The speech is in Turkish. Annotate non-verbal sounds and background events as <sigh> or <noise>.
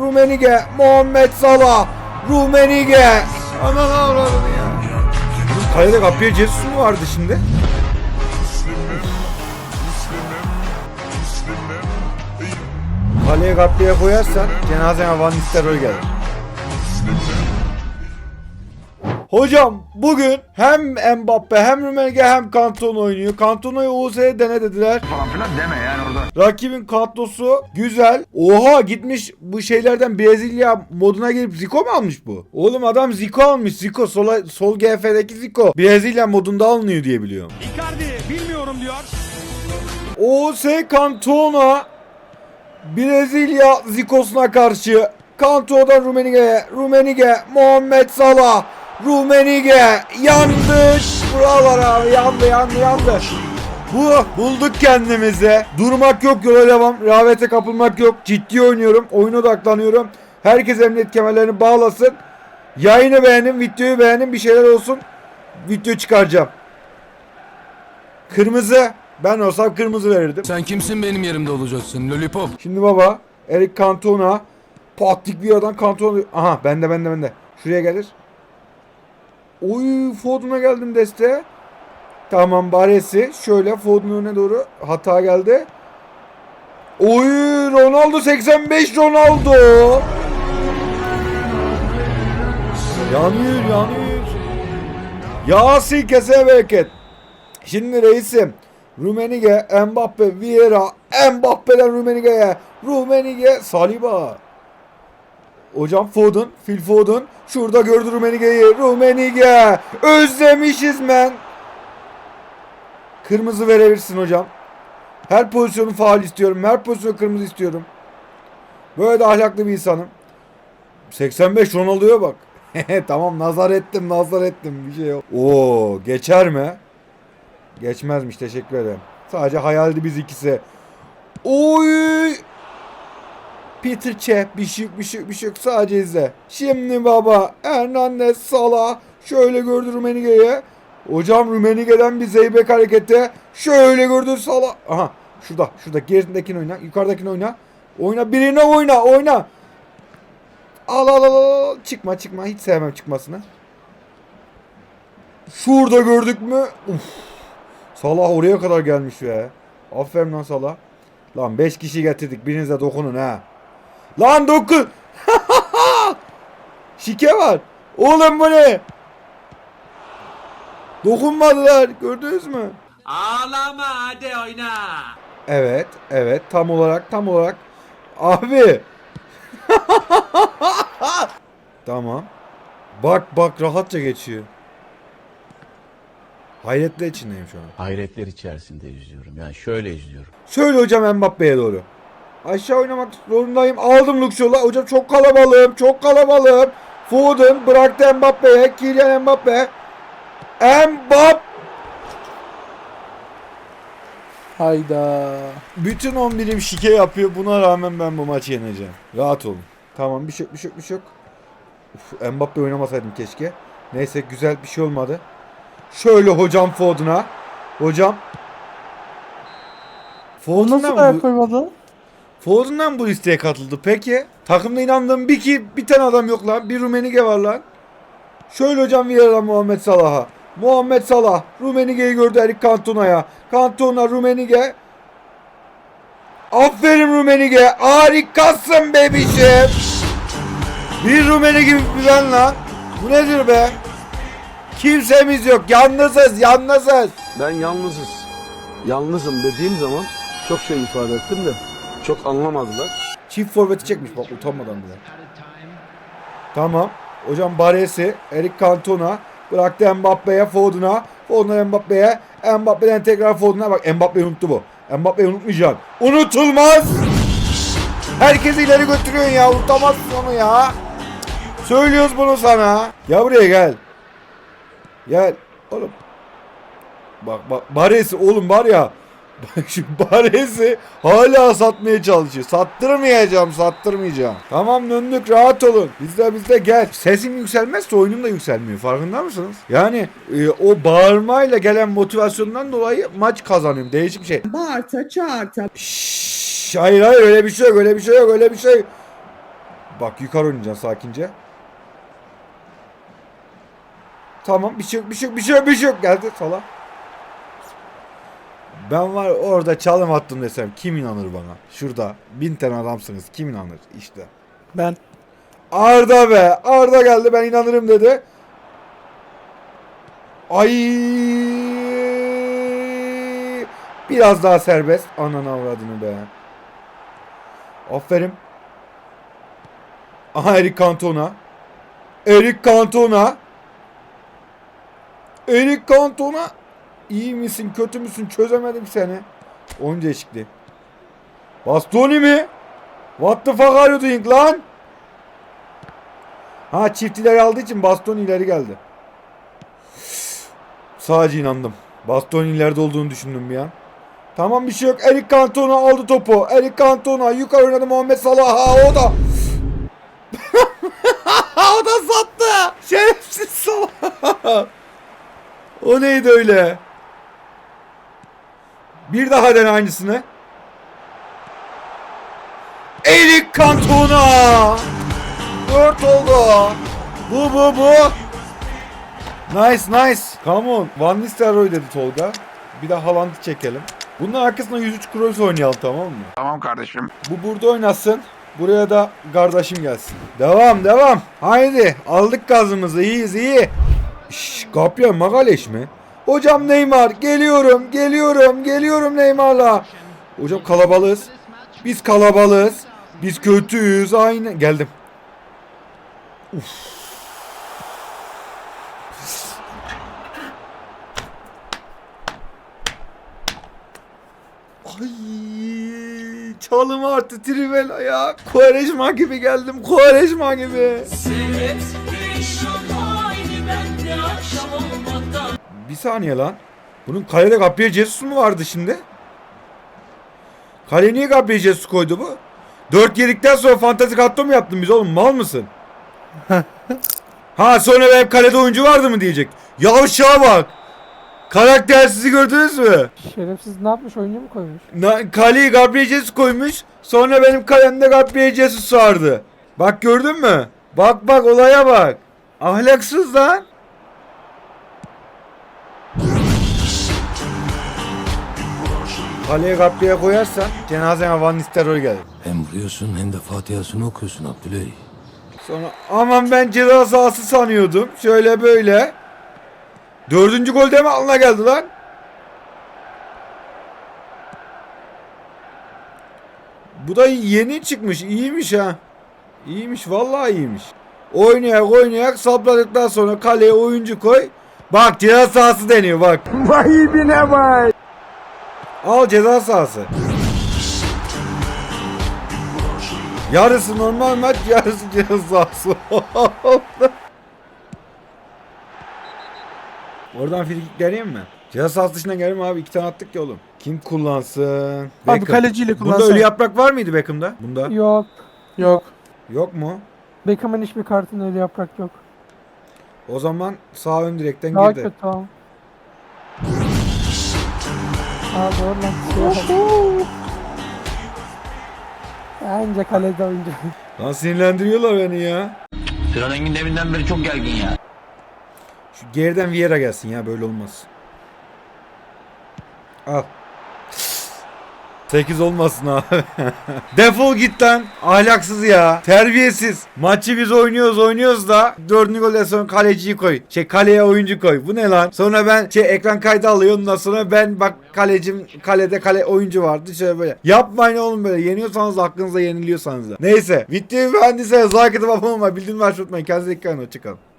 Rumenige, Muhammed Salah, Rumenige. Anan avradını ya. Bunun kalede kapıya Jesus mu vardı şimdi? Kaleye kapıya koyarsan cenazene Van Nistelrooy gelir. Hocam bugün hem Mbappe hem Rumenige hem Kanton oynuyor. Kantona'yı UZ'ye dene dediler. falan filan deme yani orada. Rakibin kadrosu güzel. Oha gitmiş bu şeylerden Brezilya moduna girip Zico mu almış bu? Oğlum adam Zico almış. Zico sola, sol GF'deki Zico. Brezilya modunda alınıyor diye biliyorum. Icardi bilmiyorum diyor. OS Cantona Brezilya Zico'suna karşı Cantona'dan Rumenige'ye Rumenige Muhammed Salah Rumenige yandı Buralar abi yandı yandı yandı bu bulduk kendimize. Durmak yok yola devam. Rehavete kapılmak yok. Ciddi oynuyorum. Oyuna odaklanıyorum. Herkes emniyet kemerlerini bağlasın. Yayını beğenin, videoyu beğenin, bir şeyler olsun. Video çıkaracağım. Kırmızı. Ben olsam kırmızı verirdim. Sen kimsin benim yerimde olacaksın lollipop? Şimdi baba Eric Cantona Patrik Villa'dan Cantona Aha bende bende bende Şuraya gelir Oy Foden'a geldim desteğe Tamam Baresi şöyle Foden'ın önüne doğru hata geldi. Oy Ronaldo 85 Ronaldo. Yanıyor yanıyor. Yasin kese bereket Şimdi reisim Rumenige, Mbappe, Vieira, Mbappe'den Rumenige'ye, Rumenige, Saliba. Hocam Foden, Phil Foden. Şurada gördü Rumenige'yi. Rumenige. Özlemişiz men. Kırmızı verebilirsin hocam. Her pozisyonu faal istiyorum. Her pozisyonu kırmızı istiyorum. Böyle de ahlaklı bir insanım. 85 Ronaldo'ya bak. <laughs> tamam nazar ettim nazar ettim bir şey yok. Oo geçer mi? Geçmezmiş teşekkür ederim. Sadece hayaldi biz ikisi. Oy! Peter Çeh bir şey yok, sadece izle. Şimdi baba Hernandez Salah şöyle gördü Rumenige'ye. Hocam Rumenige'den bir zeybek hareketi. Şöyle gördü Salah. Aha şurada şurada gerisindekini oyna yukarıdakini oyna. Oyna birine oyna oyna. Al al al al. Çıkma çıkma hiç sevmem çıkmasını. Şurada gördük mü? Uf. Salah oraya kadar gelmiş be. Aferin lan Salah. Lan 5 kişi getirdik. Birinize dokunun ha. Lan dokun. <laughs> Şike var. Oğlum bu ne? Dokunmadılar. Gördünüz mü? Ağlama hadi oyna. Evet, evet. Tam olarak, tam olarak. Abi. <laughs> tamam. Bak bak rahatça geçiyor. Hayretle içindeyim şu an. hayretler içerisinde izliyorum. Yani şöyle izliyorum. Şöyle hocam Mbappe'ye doğru. Aşağı oynamak zorundayım. Aldım Luxor'la. Hocam çok kalabalığım. Çok kalabalığım. Foden bıraktı Mbappe'ye. Kylian Mbappe. Mbappe. Hayda. Bütün 11'im şike yapıyor. Buna rağmen ben bu maçı yeneceğim. Rahat olun. Tamam bir şey bir şey bir şey yok. Uf, Mbappe oynamasaydım keşke. Neyse güzel bir şey olmadı. Şöyle hocam Foden'a. Hocam. O nasıl ayak koymadı? Foden'dan bu listeye katıldı. Peki. Takımda inandığım bir ki bir tane adam yok lan. Bir Rumenige var lan. Şöyle hocam Vieira Muhammed Salah'a. Muhammed Salah Rumenige'yi gördü Eric Cantona'ya. Cantona Rumenige. Aferin Rumenige. Harikasın bebişim. Bir Rumenige ben lan. Bu nedir be? Kimsemiz yok. Yalnızız, yalnızız. Ben yalnızız. Yalnızım dediğim zaman çok şey ifade ettim de çok anlamadılar. Çift forveti çekmiş bak utanmadan bile. Tamam. Hocam Baresi, Eric Cantona bıraktı Mbappe'ye, Foden'a. Foden'a Mbappe'ye. Mbappe'den tekrar Foden'a. Bak Mbappe'yi unuttu bu. Mbappe'yi unutmayacaksın. Unutulmaz. Herkesi ileri götürüyorsun ya. Unutamazsın onu ya. Söylüyoruz bunu sana. Ya buraya gel. Gel. Oğlum. Bak bak Baresi oğlum var ya. Şu Baresi hala satmaya çalışıyor. Sattırmayacağım, sattırmayacağım. Tamam döndük rahat olun. Bizde bizde gel. Sesim yükselmezse oyunum da yükselmiyor. Farkında mısınız? Yani e, o bağırmayla gelen motivasyondan dolayı maç kazanıyorum. Değişik bir şey. Bağırta çağırta Şşş, hayır hayır öyle bir şey yok öyle bir şey yok öyle bir şey. Bak yukarı oynayacaksın sakince. Tamam bir şey yok bir şey yok bir şey yok bir şey yok geldi Salah. Ben var orada çalım attım desem kim inanır bana? Şurada bin tane adamsınız kim inanır işte. Ben. Arda be Arda geldi ben inanırım dedi. Ay biraz daha serbest. Ananı avradını be. Aferin. Aha Eric Cantona. Eric Cantona. Eric Cantona. İyi misin kötü müsün çözemedim seni. Oyuncu değişikliği. Bastoni mi? What the fuck are you doing lan? Ha çift ileri aldığı için Bastoni ileri geldi. Sadece inandım. Bastoni ileride olduğunu düşündüm an. Tamam bir şey yok. Eric Cantona aldı topu. Eric Cantona yukarı oynadı Muhammed Salah. Ha, o da. <laughs> o da sattı. Şerefsiz Salah. <laughs> o neydi öyle? Bir daha dene aynısını. Eric Cantona. Dört oldu. Bu bu bu. Nice nice. Come on. Van Nistelrooy dedi Tolga. Bir de Haaland'ı çekelim. Bunun arkasına 103 Kroos oynayalım tamam mı? Tamam kardeşim. Bu burada oynasın. Buraya da kardeşim gelsin. Devam devam. Haydi aldık gazımızı iyiyiz iyi. Şşş Gabriel Magaleş mi? Hocam Neymar geliyorum geliyorum geliyorum Neymar'la. Hocam kalabalığız. Biz kalabalığız. Biz kötüyüz aynen. Geldim. Ay çalım arttı Trivela ya. Kuarejma gibi geldim. Kuarejma gibi. Bir saniye lan. Bunun kalede Gabriel Jesus mu vardı şimdi? Kaleye niye Gabriel Jesus koydu bu? 4 yedikten sonra fantastik hatto mu yaptın biz oğlum? Mal mısın? <laughs> ha sonra benim kalede oyuncu vardı mı diyecek. Yavşağa bak. Karaktersizi gördünüz mü? Şerefsiz ne yapmış oyuncu mu koymuş? Na, kaleyi Gabriel Jesus koymuş. Sonra benim kalemde Gabriel Jesus vardı. Bak gördün mü? Bak bak olaya bak. Ahlaksız lan. Kaleye Gabriel'e koyarsan cenazene Van Nistelrooy gelir. Hem vuruyorsun hem de Fatiha'sını okuyorsun Abdüley. Sonra aman ben ceza sahası sanıyordum. Şöyle böyle. Dördüncü gol de mi alına geldi lan? Bu da yeni çıkmış. İyiymiş ha. İyiymiş vallahi iyiymiş. Oynayak oynayak sapladıktan sonra kaleye oyuncu koy. Bak ceza sahası deniyor bak. Vay bine vay. Al ceza sahası. Yarısı normal maç, yarısı ceza sahası. <laughs> Oradan frikik geleyim mi? Ceza sahası dışına geleyim abi. iki tane attık ya oğlum. Kim kullansın? Abi Beckham. kaleciyle Bunda kullansan. ölü yaprak var mıydı Beckham'da? Bunda. Yok. Yok. Yok mu? Beckham'ın hiçbir kartında öyle yaprak yok. O zaman sağ ön direkten Daha girdi. kötü tamam. Aa doğru lan. Bence kalede oyuncu. Lan sinirlendiriyorlar beni ya. Sinan Engin deminden beri çok gergin ya. Şu geriden Vieira gelsin ya böyle olmaz. Al. 8 olmasın abi. <laughs> Defol git lan. Ahlaksız ya. Terbiyesiz. Maçı biz oynuyoruz oynuyoruz da dördüncü golden sonra kaleciyi koy. Şey kaleye oyuncu koy. Bu ne lan? Sonra ben şey ekran kaydı alıyor ondan sonra ben bak kalecim kalede kale oyuncu vardı şöyle böyle. Yapmayın oğlum böyle. Yeniyorsanız da hakkınızda yeniliyorsanız da. Neyse. Bitti mühendise. Abone olmayı. Bildirimleri açmayı unutmayın. Kendinize dikkat edin. Hoşçakalın.